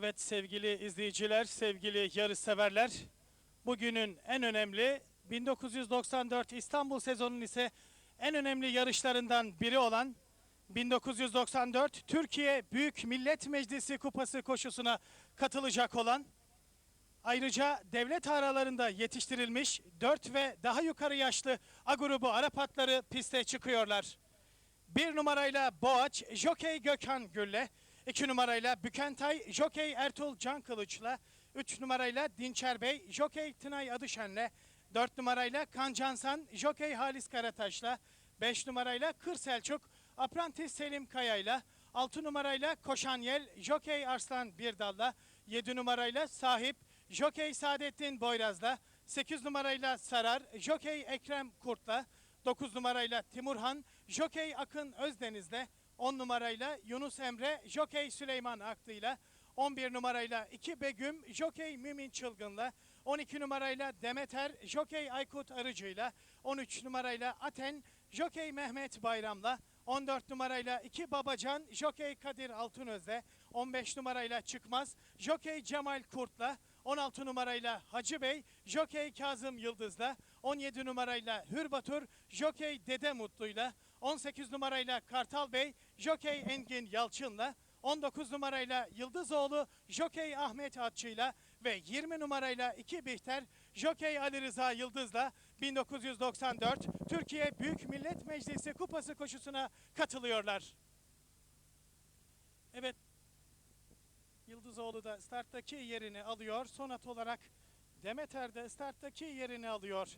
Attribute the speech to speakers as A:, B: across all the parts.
A: Evet sevgili izleyiciler, sevgili yarışseverler. Bugünün en önemli 1994 İstanbul sezonunun ise en önemli yarışlarından biri olan 1994 Türkiye Büyük Millet Meclisi Kupası koşusuna katılacak olan Ayrıca devlet aralarında yetiştirilmiş 4 ve daha yukarı yaşlı A grubu Arap atları piste çıkıyorlar. Bir numarayla Boğaç, Jokey Gökhan Gül'le, iki numarayla Bükentay, Jokey Ertuğrul Can Kılıç'la, üç numarayla Dinçer Bey, Jokey Tınay Adışen'le, dört numarayla Kancansan, Jokey Halis Karataş'la, beş numarayla Kır Selçuk, Aprantis Selim Kaya'yla, altı numarayla Koşanyel, Jokey Arslan Birdal'la, yedi numarayla Sahip, Jokey Saadettin Boyraz'la, 8 numarayla Sarar, Jokey Ekrem Kurt'la, 9 numarayla Timurhan, Jokey Akın Özdeniz'le, 10 numarayla Yunus Emre, Jokey Süleyman Aklı'yla, 11 numarayla 2 Begüm, Jokey Mümin Çılgın'la, 12 numarayla Demeter, Jokey Aykut Arıcı'yla, 13 numarayla Aten, Jokey Mehmet Bayram'la, 14 numarayla 2 Babacan, Jokey Kadir Altınöz'le, 15 numarayla Çıkmaz, Jokey Cemal Kurt'la, 16 numarayla Hacı Bey, Jokey Kazım Yıldız'la, 17 numarayla Hürbatur, Jokey Dede Mutlu'yla, 18 numarayla Kartal Bey, Jokey Engin Yalçın'la, 19 numarayla Yıldızoğlu, Jokey Ahmet Atçı'yla ve 20 numarayla 2 Bihter, Jokey Ali Rıza Yıldız'la 1994 Türkiye Büyük Millet Meclisi Kupası koşusuna katılıyorlar. Evet, Yıldızoğlu da starttaki yerini alıyor. Son at olarak Demeter de starttaki yerini alıyor.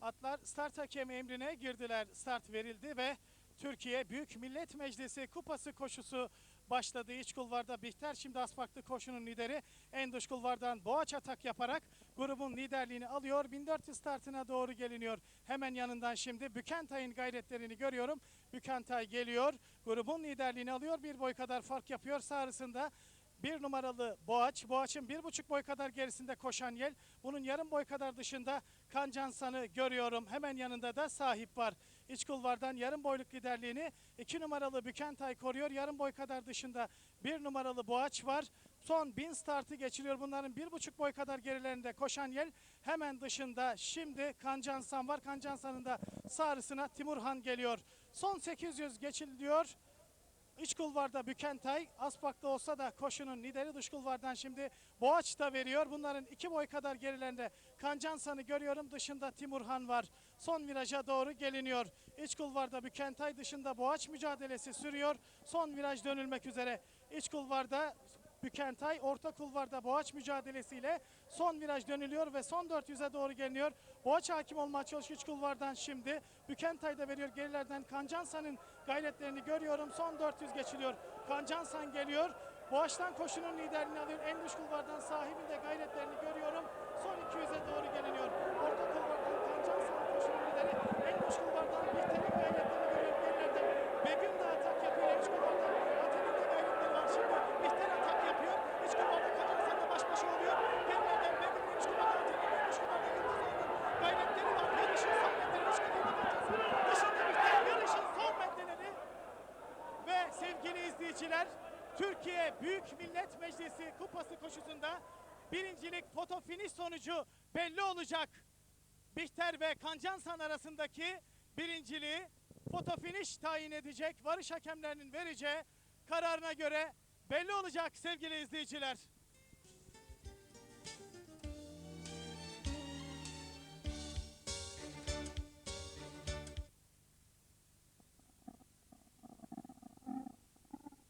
A: Atlar start hakemi emrine girdiler. Start verildi ve Türkiye Büyük Millet Meclisi Kupası koşusu başladı. İç kulvarda Bihter şimdi Aspaklı koşunun lideri. En dış kulvardan Boğaç atak yaparak grubun liderliğini alıyor. 1400 startına doğru geliniyor. Hemen yanından şimdi Bükentay'ın gayretlerini görüyorum. Bükentay geliyor. Grubun liderliğini alıyor. Bir boy kadar fark yapıyor. Sağrısında bir numaralı Boğaç. Boğaç'ın bir buçuk boy kadar gerisinde koşan Yel. Bunun yarım boy kadar dışında Kancansan'ı görüyorum. Hemen yanında da sahip var. İç kulvardan yarım boyluk liderliğini iki numaralı Bükentay koruyor. Yarım boy kadar dışında bir numaralı Boğaç var. Son bin startı geçiliyor. Bunların bir buçuk boy kadar gerilerinde koşan Yel. Hemen dışında şimdi Kancansan var. Kancansan'ın da sağrısına Timurhan geliyor. Son 800 geçiliyor. İç kulvarda Bükentay, Aspak'ta olsa da koşunun lideri dış kulvardan şimdi Boğaç da veriyor. Bunların iki boy kadar gerilerinde Kancansan'ı görüyorum. Dışında Timurhan var. Son viraja doğru geliniyor. İç kulvarda Bükentay dışında Boğaç mücadelesi sürüyor. Son viraj dönülmek üzere. İç kulvarda Bükentay, orta kulvarda Boğaç mücadelesiyle son viraj dönülüyor ve son 400'e doğru geliniyor. Boğaç hakim olmaya çalışıyor iç kulvardan şimdi. Bükentay da veriyor gerilerden. Kancansan'ın gayretlerini görüyorum. Son 400 geçiliyor. Kancansan geliyor. Boğaç'tan koşunun liderliğini alıyor. En dış kulvardan sahibin de gayretlerini görüyorum. Son 200'e doğru geliniyor. Orta kulvardan Kancansan koşunun lideri. En dış kulvardan Bihter'in gayretlerini görüyorum gerilerden. Begüm de atak yapıyor. En dış kulvardan Aten'in de gayretleri var şimdi. Bihter atak yapıyor. İç kulvarda Kancansan'la baş başa oluyor. Gerilerden Begüm'ün iç kulvarda Aten'in en dış kulvarda Yıldızlar'ın gayretleri var. Yarışın son metreleri iç kulvarda Kancansan. Dışında Bihter yarışın son metreleri. Ve izleyiciler, Türkiye Büyük Millet Meclisi Kupası koşusunda birincilik foto finish sonucu belli olacak. Bihter ve Kancansan arasındaki birinciliği foto finish tayin edecek varış hakemlerinin vereceği kararına göre belli olacak sevgili izleyiciler.